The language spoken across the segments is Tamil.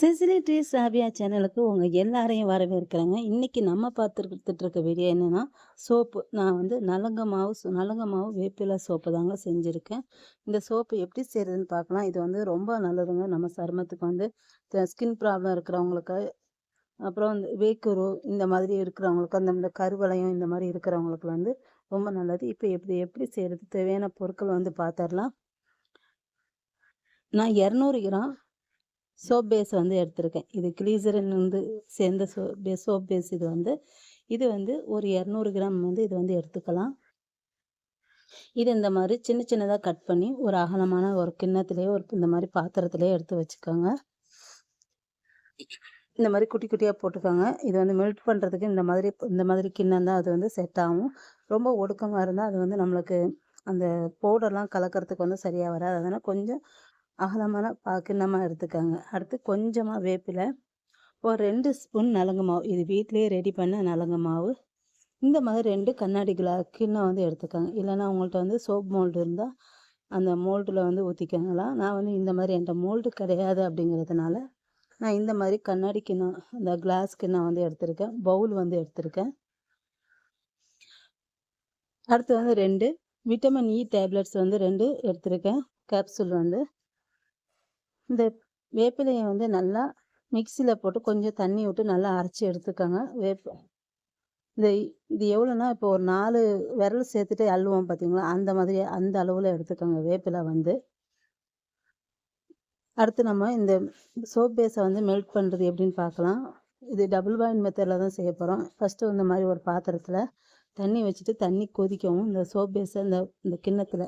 சிசிலி ட்ரீஸ் சாபியா சேனலுக்கு உங்கள் எல்லாரையும் வரவேற்கிறேங்க. இன்றைக்கி நம்ம பார்த்துக்கிட்டு இருக்க வீடியோ என்னென்னா சோப்பு. நான் வந்து நலங்க மாவு சோ- நலங்க மாவு வேப்பிலை சோப்பு தாங்க செஞ்சுருக்கேன். இந்த சோப்பு எப்படி செய்கிறதுன்னு பார்க்கலாம் இது வந்து ரொம்ப நல்லதுங்க. நம்ம சருமத்துக்கு வந்து ஸ்கின் ப்ராப்ளம் இருக்கிறவங்களுக்கு அப்புறம் வந்து வேக்குரு இந்த மாதிரி இருக்கிறவங்களுக்கு அந்த இந்த கருவளையம் இந்த மாதிரி இருக்கிறவங்களுக்கு வந்து ரொம்ப நல்லது. இப்போ எப்படி எப்படி செய்கிறது தேவையான பொருட்கள் வந்து பார்த்துடலாம் நான் இரநூறு கிராம் சோப் பேஸ் வந்து எடுத்திருக்கேன். இது கிளீசரின் வந்து சேர்ந்த சோ பே சோப் பேஸ் இது வந்து. இது வந்து ஒரு இரநூறு கிராம் வந்து இது வந்து எடுத்துக்கலாம். இது இந்த மாதிரி சின்ன சின்னதாக கட் பண்ணி ஒரு அகலமான ஒரு கிண்ணத்துலேயே ஒரு இந்த மாதிரி பாத்திரத்துலேயே எடுத்து வச்சுக்கோங்க. இந்த மாதிரி குட்டி குட்டியாக போட்டுக்கோங்க. இது வந்து மெல்ட் பண்ணுறதுக்கு இந்த மாதிரி இந்த மாதிரி கிண்ணம் தான் அது வந்து செட் ஆகும். ரொம்ப ஒடுக்கமாக இருந்தால் அது வந்து நம்மளுக்கு அந்த பவுடர்லாம் கலக்கிறதுக்கு வந்து சரியாக வராது. அதனால் கொஞ்சம் அகலமான பா கிண்ணமாக எடுத்துக்கோங்க. அடுத்து கொஞ்சமாக வேப்பிலை ஒரு ரெண்டு ஸ்பூன் நலங்கு மாவு. இது வீட்டிலேயே ரெடி பண்ண நலங்கு மாவு. இந்த மாதிரி ரெண்டு கண்ணாடி கிலா கிண்ணம் வந்து எடுத்துக்கோங்க. இல்லைன்னா உங்கள்கிட்ட வந்து சோப் மோல்டு இருந்தால் அந்த மோல்டில் வந்து ஊற்றிக்கங்களா நான் வந்து இந்த மாதிரி என்கிட்ட மோல்டு கிடையாது அப்படிங்கிறதுனால நான் இந்த மாதிரி கண்ணாடி கிண்ணம் அந்த கிளாஸ் கிண்ணம் வந்து எடுத்திருக்கேன். பவுல் வந்து எடுத்திருக்கேன். அடுத்து வந்து ரெண்டு விட்டமின் இ டேப்லெட்ஸ் வந்து ரெண்டு எடுத்திருக்கேன். கேப்சூல் வந்து இந்த வேப்பிலையை வந்து நல்லா மிக்சியில் போட்டு கொஞ்சம் தண்ணி விட்டு நல்லா அரைச்சி எடுத்துக்கோங்க. வேப்ப இந்த இது எவ்வளோன்னா இப்போ ஒரு நாலு விரல் சேர்த்துட்டு அள்ளுவோம் பார்த்தீங்களா? அந்த மாதிரி அந்த அளவில் எடுத்துக்கோங்க வேப்பிலை வந்து. அடுத்து நம்ம இந்த சோப் பேஸை வந்து மெல்ட் பண்ணுறது எப்படின்னு பார்க்கலாம். இது டபுள் பாயின் மெத்தடில் தான் செய்ய போகிறோம் ஃபஸ்ட்டு இந்த மாதிரி ஒரு பாத்திரத்தில் தண்ணி வச்சுட்டு தண்ணி கொதிக்கவும் இந்த சோப் பேஸை இந்த இந்த கிண்ணத்தில்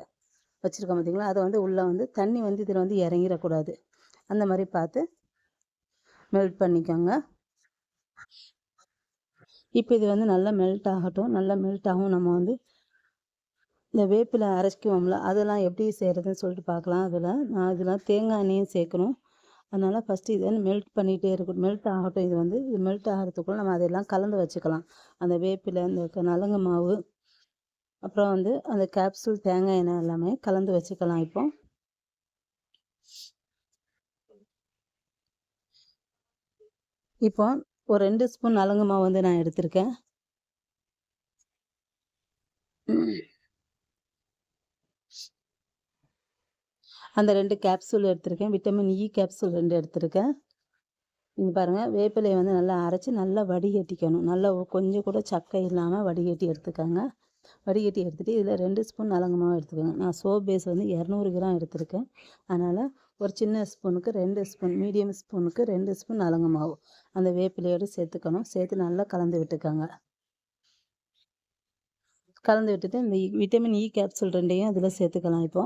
வச்சுருக்கோம் பார்த்தீங்களா? அதை வந்து உள்ளே வந்து தண்ணி வந்து இதில் வந்து இறங்கிடக்கூடாது. அந்த மாதிரி பார்த்து மெல்ட் பண்ணிக்கோங்க. இப்போ இது வந்து நல்லா மெல்ட் ஆகட்டும். நல்லா மெல்ட் ஆகும். நம்ம வந்து இந்த வேப்பில் அரைச்சிக்குவோம்ல அதெல்லாம் எப்படி செய்கிறதுன்னு சொல்லிட்டு பார்க்கலாம். அதில் நான் இதெல்லாம் தேங்காய் எண்ணெயும் சேர்க்கணும். அதனால் ஃபஸ்ட்டு இதை மெல்ட் பண்ணிகிட்டே இருக்கணும். மெல்ட் ஆகட்டும். இது வந்து இது மெல்ட் ஆகிறதுக்குள்ள நம்ம அதெல்லாம் கலந்து வச்சுக்கலாம். அந்த வேப்பில் இந்த நலங்கு மாவு அப்புறம் வந்து அந்த கேப்சூல் தேங்காய் எண்ணெய் எல்லாமே கலந்து வச்சுக்கலாம் இப்போ. இப்போ ஒரு ரெண்டு ஸ்பூன் நலங்கு மாவு வந்து நான் எடுத்திருக்கேன். அந்த ரெண்டு கேப்சூல் எடுத்திருக்கேன். விட்டமின் இ கேப்சூல் ரெண்டு எடுத்திருக்கேன். இங்கே பாருங்கள் வேப்பிலையை வந்து நல்லா அரைச்சி நல்லா வடிகட்டிக்கணும். நல்லா கொஞ்சம் கூட சக்கை இல்லாமல் வடிகட்டி எடுத்துக்கோங்க. வடிகட்டி எடுத்துகிட்டு இதில் ரெண்டு ஸ்பூன் நலங்கு எடுத்துக்கோங்க. நான் சோப் பேஸ் வந்து இரநூறு கிராம் எடுத்திருக்கேன். அதனால் ஒரு சின்ன ஸ்பூனுக்கு ரெண்டு ஸ்பூன் மீடியம் ஸ்பூனுக்கு ரெண்டு ஸ்பூன் நலங்கு மாவு. அந்த வேப்பிலையோடு சேர்த்துக்கணும். சேர்த்து நல்லா கலந்து விட்டுக்கோங்க. கலந்து விட்டுட்டு இந்த விட்டமின் e இ கேப்சூல் ரெண்டையும் அதில் சேர்த்துக்கலாம் இப்போ.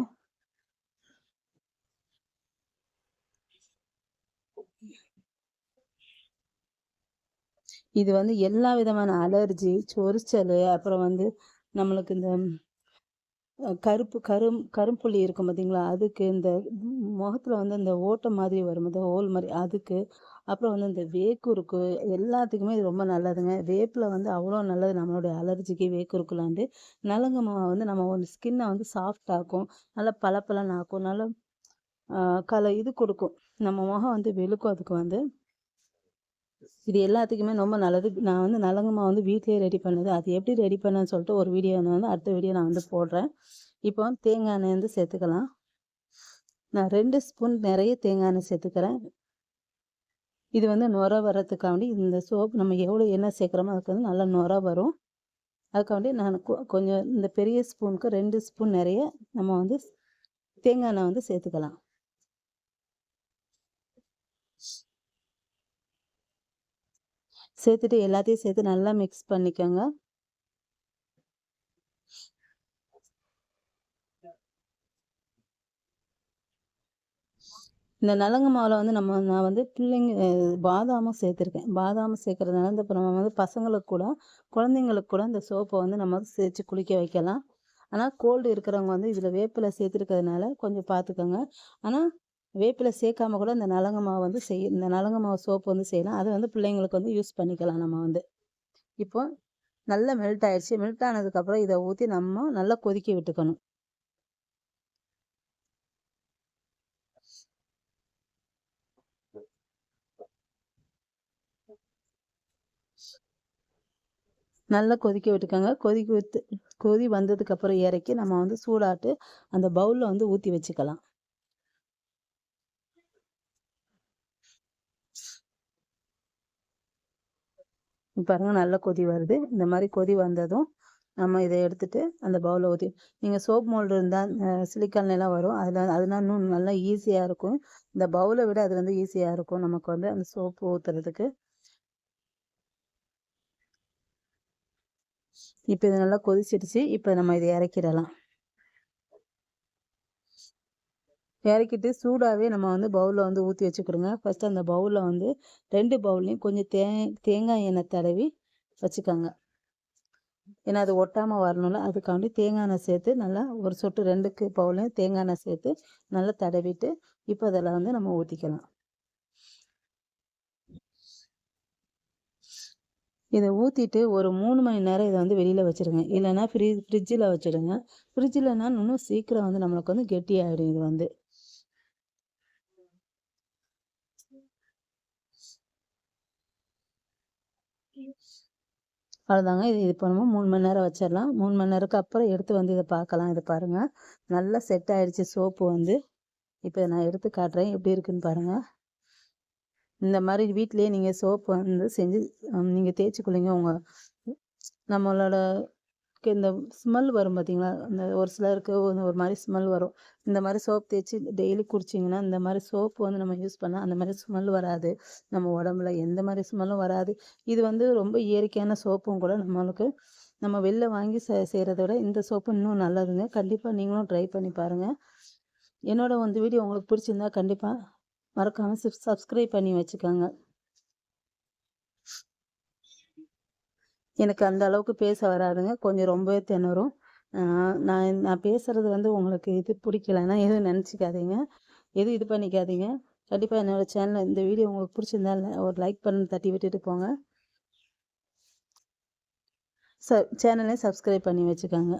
இது வந்து எல்லா விதமான அலர்ஜி சொரிச்சல் அப்புறம் வந்து நம்மளுக்கு இந்த கருப்பு கரும் கரும்புள்ளி இருக்கும் பார்த்தீங்களா அதுக்கு இந்த முகத்தில் வந்து இந்த ஓட்டை மாதிரி வரும் இந்த ஹோல் மாதிரி. அதுக்கு அப்புறம் வந்து இந்த வேக்குருக்கு எல்லாத்துக்குமே இது ரொம்ப நல்லதுங்க. வேப்பில் வந்து அவ்வளோ நல்லது. நம்மளுடைய அலர்ஜிக்கு வேக்குருக்குலாண்டு நலங்கு மாவை வந்து நம்ம ஒரு ஸ்கின்னை வந்து சாஃப்ட் ஆக்கும். நல்லா பளபளன்னு ஆக்கும். நல்லா கல இது கொடுக்கும். நம்ம முகம் வந்து வெளுக்கும் அதுக்கு வந்து. இது எல்லாத்துக்குமே ரொம்ப நல்லது. நான் வந்து நலங்கம்மா வந்து வீட்டிலேயே ரெடி பண்ணது. அது எப்படி ரெடி பண்ணேன்னு சொல்லிட்டு ஒரு வீடியோ வந்து அடுத்த வீடியோ நான் வந்து போடுறேன். இப்போ தேங்காய் எண்ணெய் வந்து சேர்த்துக்கலாம். நான் ரெண்டு ஸ்பூன் நிறைய தேங்காய் எண்ணெய் சேர்த்துக்கிறேன். இது வந்து நுர வரத்துக்காண்டி இந்த சோப் நம்ம எவ்வளோ எண்ணெய் சேர்க்குறோமோ அதுக்கு வந்து நல்லா நுர வரும். அதுக்காண்டி நான் கொ- கொஞ்சம் இந்த பெரிய ஸ்பூனுக்கு ரெண்டு ஸ்பூன் நிறைய நம்ம வந்து தேங்காய் எண்ணெய் வந்து சேர்த்துக்கலாம். சேர்த்துட்டு எல்லாத்தையும் சேர்த்து நல்லா மிக்ஸ் பண்ணிக்கோங்க. இந்த நலங்கு மாவில் வந்து நம்ம நான் வந்து பிள்ளைங்க பாதாமும் சேர்த்துருக்கேன். பாதாமும் சேர்க்கறதுனால இந்த இப்போ நம்ம வந்து பசங்களுக்கு கூட குழந்தைங்களுக்கு கூட இந்த சோப்பை வந்து நம்ம சேர்த்து குளிக்க வைக்கலாம். ஆனால் கோல்டு இருக்கிறவங்க வந்து இதில் வேப்பிலை சேர்த்துருக்கிறதுனால கொஞ்சம் பார்த்துக்கோங்க. ஆனால் வேப்பிலை சேர்க்காம கூட இந்த நலங்க மாவு வந்து செய் இந்த நலங்க மாவு சோப்பு வந்து செய்யலாம். அதை வந்து பிள்ளைங்களுக்கு வந்து யூஸ் பண்ணிக்கலாம் நம்ம வந்து. இப்போ நல்லா மெல்ட் ஆயிடுச்சு. மெல்ட் ஆனதுக்கப்புறம் இதை ஊற்றி நம்ம நல்லா கொதிக்க விட்டுக்கணும். நல்லா கொதிக்க விட்டுக்கோங்க. கொதிக்க விட்டு கொதி வந்ததுக்கப்புறம் இறக்கி நம்ம வந்து சூடாட்டு அந்த பவுலில் வந்து ஊற்றி வச்சுக்கலாம். பாருங்க நல்லா கொதி வருது. இந்த மாதிரி கொதி வந்ததும் நம்ம இதை எடுத்துட்டு அந்த பவுலில் ஊற்றி நீங்கள் சோப் மோல்டு இருந்தால் சிலிக்கான்லாம் வரும். அதில் அதெல்லாம் இன்னும் நல்லா ஈஸியாக இருக்கும். இந்த பவுலை விட அது வந்து ஈஸியாக இருக்கும். நமக்கு வந்து அந்த சோப்பு ஊற்றுறதுக்கு இப்போ இது நல்லா கொதிச்சிடுச்சு. இப்போ நம்ம இதை இறக்கிடலாம். இறக்கிட்டு சூடாகவே நம்ம வந்து பவுலில் வந்து ஊற்றி வச்சுக்கிடுங்க. ஃபஸ்ட்டு அந்த பவுலில் வந்து ரெண்டு பவுல்லையும் கொஞ்சம் தே தேங்காய் எண்ணெய் தடவி வச்சுக்கோங்க. ஏன்னா அது ஒட்டாமல் வரணும்ல அதுக்காண்டி தேங்காய் எண்ணெய் சேர்த்து நல்லா ஒரு சொட்டு ரெண்டுக்கு பவுலையும் தேங்காய் எண்ணெய் சேர்த்து நல்லா தடவிட்டு இப்போ அதில் வந்து நம்ம ஊற்றிக்கலாம் இதை ஊற்றிட்டு ஒரு மூணு மணி நேரம் இதை வந்து வெளியில் வச்சுருங்க. இல்லைன்னா ஃப்ரீ ஃப்ரிட்ஜில் வச்சுடுங்க. ஃப்ரிட்ஜில்னா இன்னும் சீக்கிரம் வந்து நம்மளுக்கு வந்து கெட்டியாகிடும் இது வந்து. அவ்வளோதாங்க இது இது பண்ணுவோம் மூணு மணி நேரம் வச்சிடலாம். மூணு மணி நேரத்துக்கு அப்புறம் எடுத்து வந்து இதை பார்க்கலாம். இதை பாருங்கள் நல்லா செட் ஆகிடுச்சி சோப்பு வந்து. இப்போ நான் எடுத்து காட்டுறேன். எப்படி இருக்குன்னு பாருங்கள் இந்த மாதிரி வீட்டிலேயே நீங்கள் சோப்பு வந்து செஞ்சு நீங்கள் தேய்ச்சி குளிங்க உங்கள் நம்மளோட இந்த ஸ்மெல் வரும் பார்த்தீங்களா அந்த ஒரு சிலருக்கு ஒரு மாதிரி ஸ்மெல் வரும். இந்த மாதிரி சோப் தேய்ச்சி டெய்லி குடிச்சிங்கன்னா இந்த மாதிரி சோப்பு வந்து நம்ம யூஸ் பண்ணால் அந்த மாதிரி ஸ்மெல் வராது. நம்ம உடம்புல எந்த மாதிரி ஸ்மெல்லும் வராது. இது வந்து ரொம்ப இயற்கையான சோப்பும் கூட நம்மளுக்கு நம்ம வெளில வாங்கி செ செய்கிறத விட இந்த சோப்பு இன்னும் நல்லதுங்க. கண்டிப்பாக நீங்களும் ட்ரை பண்ணி பாருங்கள் என்னோட வந்து வீடியோ உங்களுக்கு பிடிச்சிருந்தா கண்டிப்பாக மறக்காமல் சப்ஸ்கிரைப் பண்ணி வச்சுக்கோங்க. எனக்கு அந்த அளவுக்கு பேச வராதுங்க. கொஞ்சம் ரொம்பவே திணறும். நான் நான் பேசுகிறது வந்து உங்களுக்கு இது பிடிக்கலன்னா எதுவும் நினச்சிக்காதீங்க. எதுவும் இது பண்ணிக்காதீங்க. கண்டிப்பாக என்னோடய சேனல் இந்த வீடியோ உங்களுக்கு பிடிச்சிருந்தா ஒரு லைக் பண்ணி தட்டி விட்டுட்டு போங்க. ச சேனலையும் சப்ஸ்கிரைப் பண்ணி வச்சுக்கோங்க.